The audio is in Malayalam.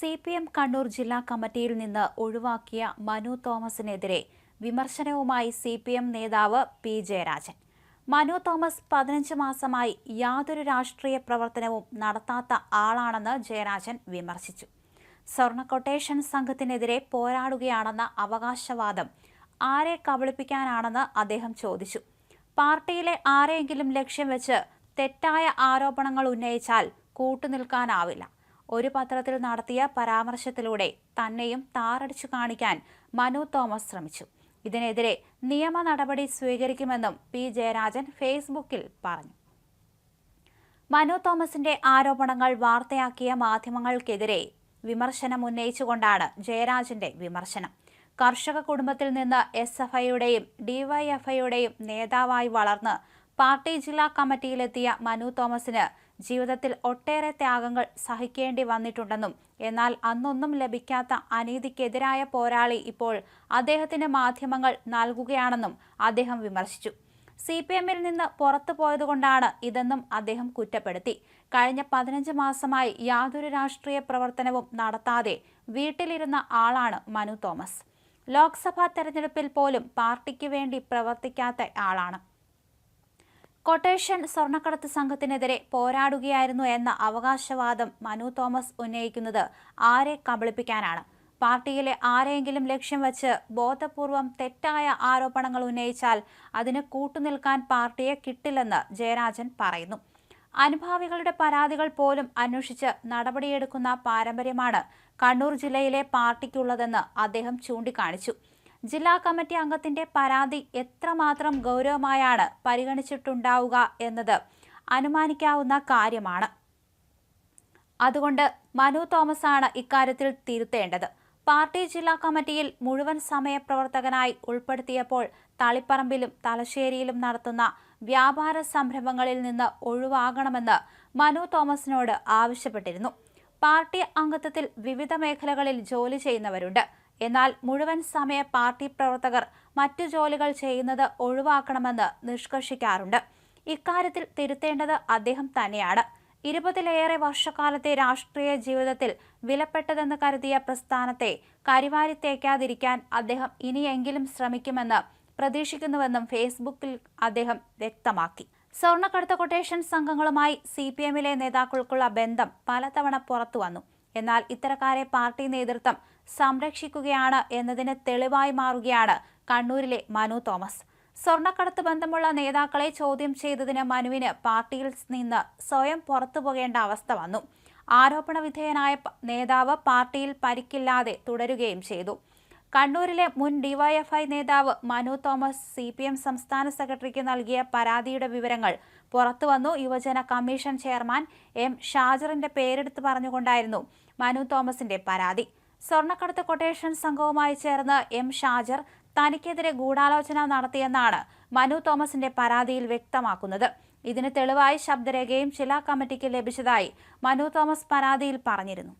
സി പി എം കണ്ണൂർ ജില്ലാ കമ്മിറ്റിയിൽ നിന്ന് ഒഴിവാക്കിയ മനു തോമസിനെതിരെ വിമർശനവുമായി സി പി എം നേതാവ് പി ജയരാജൻ. മനു തോമസ് പതിനഞ്ച് മാസമായി യാതൊരു രാഷ്ട്രീയ പ്രവർത്തനവും നടത്താത്ത ആളാണെന്ന് ജയരാജൻ വിമർശിച്ചു. സ്വർണ കൊട്ടേഷൻ സംഘത്തിനെതിരെ പോരാടുകയാണെന്ന അവകാശവാദം ആരെ കബളിപ്പിക്കാനാണെന്ന് അദ്ദേഹം ചോദിച്ചു. പാർട്ടിയിലെ ആരെയെങ്കിലും ലക്ഷ്യം വെച്ച് തെറ്റായ ആരോപണങ്ങൾ ഉന്നയിച്ചാൽ കൂട്ടുനിൽക്കാനാവില്ല. ഒരു പത്രത്തിൽ നടത്തിയ പരാമർശത്തിലൂടെ തന്നെയും താറടിച്ചു കാണിക്കാൻ മനു തോമസ് ശ്രമിച്ചു. ഇതിനെതിരെ നിയമ നടപടി സ്വീകരിക്കുമെന്നും പി ജയരാജൻ ഫേസ്ബുക്കിൽ പറഞ്ഞു. മനു തോമസിന്റെ ആരോപണങ്ങൾ വാർത്തയാക്കിയ മാധ്യമങ്ങൾക്കെതിരെ വിമർശനം ഉന്നയിച്ചുകൊണ്ടാണ് ജയരാജന്റെ വിമർശനം. കർഷക കുടുംബത്തിൽ നിന്ന് എസ് എഫ് ഐയുടെയും ഡിവൈഎഫ്ഐയുടെയും നേതാവായി വളർന്ന് പാർട്ടി ജില്ലാ കമ്മിറ്റിയിലെത്തിയ മനു തോമസിന് ജീവിതത്തിൽ ഒട്ടേറെ ത്യാഗങ്ങൾ സഹിക്കേണ്ടി വന്നിട്ടുണ്ടെന്നും എന്നാൽ അന്നൊന്നും ലഭിക്കാത്ത അനീതിക്കെതിരായ പോരാളി ഇപ്പോൾ അദ്ദേഹത്തിന് മാധ്യമങ്ങൾ നൽകുകയാണെന്നും അദ്ദേഹം വിമർശിച്ചു. സി പി എമ്മിൽ നിന്ന് പുറത്തു പോയതുകൊണ്ടാണ് ഇതെന്നും അദ്ദേഹം കുറ്റപ്പെടുത്തി. കഴിഞ്ഞ പതിനഞ്ച് മാസമായി യാതൊരു രാഷ്ട്രീയ പ്രവർത്തനവും നടത്താതെ വീട്ടിലിരുന്ന ആളാണ് മനു തോമസ്. ലോക്സഭാ തെരഞ്ഞെടുപ്പിൽ പോലും പാർട്ടിക്ക് വേണ്ടി പ്രവർത്തിക്കാത്ത ആളാണ്. കൊട്ടേഷൻ സ്വർണക്കടത്ത് സംഘത്തിനെതിരെ പോരാടുകയായിരുന്നു എന്ന അവകാശവാദം മനു തോമസ് ഉന്നയിക്കുന്നത് ആരെ കബളിപ്പിക്കാനാണ്? പാർട്ടിയിലെ ആരെയെങ്കിലും ലക്ഷ്യം വച്ച് ബോധപൂർവം തെറ്റായ ആരോപണങ്ങൾ ഉന്നയിച്ചാൽ അതിന് കൂട്ടുനിൽക്കാൻ പാർട്ടിയെ കിട്ടില്ലെന്ന് ജയരാജൻ പറയുന്നു. അനുഭാവികളുടെ പരാതികൾ പോലും അന്വേഷിച്ച് നടപടിയെടുക്കുന്ന പാരമ്പര്യമാണ് കണ്ണൂർ ജില്ലയിലെ പാർട്ടിക്കുള്ളതെന്ന് അദ്ദേഹം ചൂണ്ടിക്കാണിച്ചു. ജില്ലാ കമ്മിറ്റി അംഗത്തിന്റെ പരാതി എത്രമാത്രം ഗൗരവമായാണ് പരിഗണിച്ചിട്ടുണ്ടാവുക എന്നത് അനുമാനിക്കാവുന്ന കാര്യമാണ്. അതുകൊണ്ട് മനു തോമസ് ആണ് ഇക്കാര്യത്തിൽ തിരുത്തേണ്ടത്. പാർട്ടി ജില്ലാ കമ്മിറ്റിയിൽ മുഴുവൻ സമയ പ്രവർത്തകനായി ഉൾപ്പെടുത്തിയപ്പോൾ തളിപ്പറമ്പിലും തലശ്ശേരിയിലും നടത്തുന്ന വ്യാപാര സംരംഭങ്ങളിൽ നിന്ന് ഒഴിവാകണമെന്ന് മനു തോമസിനോട് ആവശ്യപ്പെട്ടിരുന്നു. പാർട്ടി അംഗത്വത്തിൽ വിവിധ മേഖലകളിൽ ജോലി ചെയ്യുന്നവരുണ്ട്. എന്നാൽ മുഴുവൻ സമയ പാർട്ടി പ്രവർത്തകർ മറ്റു ജോലികൾ ചെയ്യുന്നത് ഒഴിവാക്കണമെന്ന് നിഷ്കർഷിക്കാറുണ്ട്. ഇക്കാര്യത്തിൽ തിരുത്തേണ്ടത് അദ്ദേഹം തന്നെയാണ്. ഇരുപതിലേറെ വർഷക്കാലത്തെ രാഷ്ട്രീയ ജീവിതത്തിൽ വിലപ്പെട്ടതെന്ന് കരുതിയ പ്രസ്ഥാനത്തെ കരിവാരി തേക്കാതിരിക്കാൻ അദ്ദേഹം ഇനിയെങ്കിലും ശ്രമിക്കുമെന്ന് പ്രതീക്ഷിക്കുന്നുവെന്നും ഫേസ്ബുക്കിൽ അദ്ദേഹം വ്യക്തമാക്കി. സ്വർണക്കടത്ത് കൊട്ടേഷൻ സംഘങ്ങളുമായി സി പി എമ്മിലെ നേതാക്കൾക്കുള്ള ബന്ധം പലതവണ പുറത്തുവന്നു. എന്നാൽ ഇത്തരക്കാരെ പാർട്ടി നേതൃത്വം സംരക്ഷിക്കുകയാണ് എന്നതിന് തെളിവായി മാറുകയാണ് കണ്ണൂരിലെ മനു തോമസ്. സ്വർണക്കടത്ത് ബന്ധമുള്ള നേതാക്കളെ ചോദ്യം ചെയ്തതിന് മനുവിന് പാർട്ടിയിൽ നിന്ന് സ്വയം പുറത്തുപോകേണ്ട അവസ്ഥ വന്നു. ആരോപണ വിധേയനായ നേതാവ് പാർട്ടിയിൽ പരിക്കില്ലാതെ തുടരുകയും ചെയ്തു. കണ്ണൂരിലെ മുൻ ഡിവൈഎഫ്ഐ നേതാവ് Manu Thomas C P M സംസ്ഥാന സെക്രട്ടറിക്ക് നൽകിയ പരാതിയുടെ വിവരങ്ങൾ പുറത്തുവന്നു യുവജന കമ്മീഷൻ ചെയർമാൻ എം ഷാജറിന്റെ പേരെടുത്ത് പറഞ്ഞുകൊണ്ടായിരുന്നു മനു തോമസിന്റെ പരാതി. സ്വർണക്കടത്ത് കൊട്ടേഷൻ സംഘവുമായി ചേർന്ന് എം ഷാജർ തനിക്കെതിരെ ഗൂഢാലോചന നടത്തിയെന്നാണ് മനു തോമസിന്റെ പരാതിയിൽ വ്യക്തമാക്കുന്നത്. ഇതിന് തെളിവായി ശബ്ദരേഖയും ജില്ലാ കമ്മിറ്റിക്ക് ലഭിച്ചതായി മനു തോമസ് പരാതിയിൽ പറഞ്ഞിരുന്നു.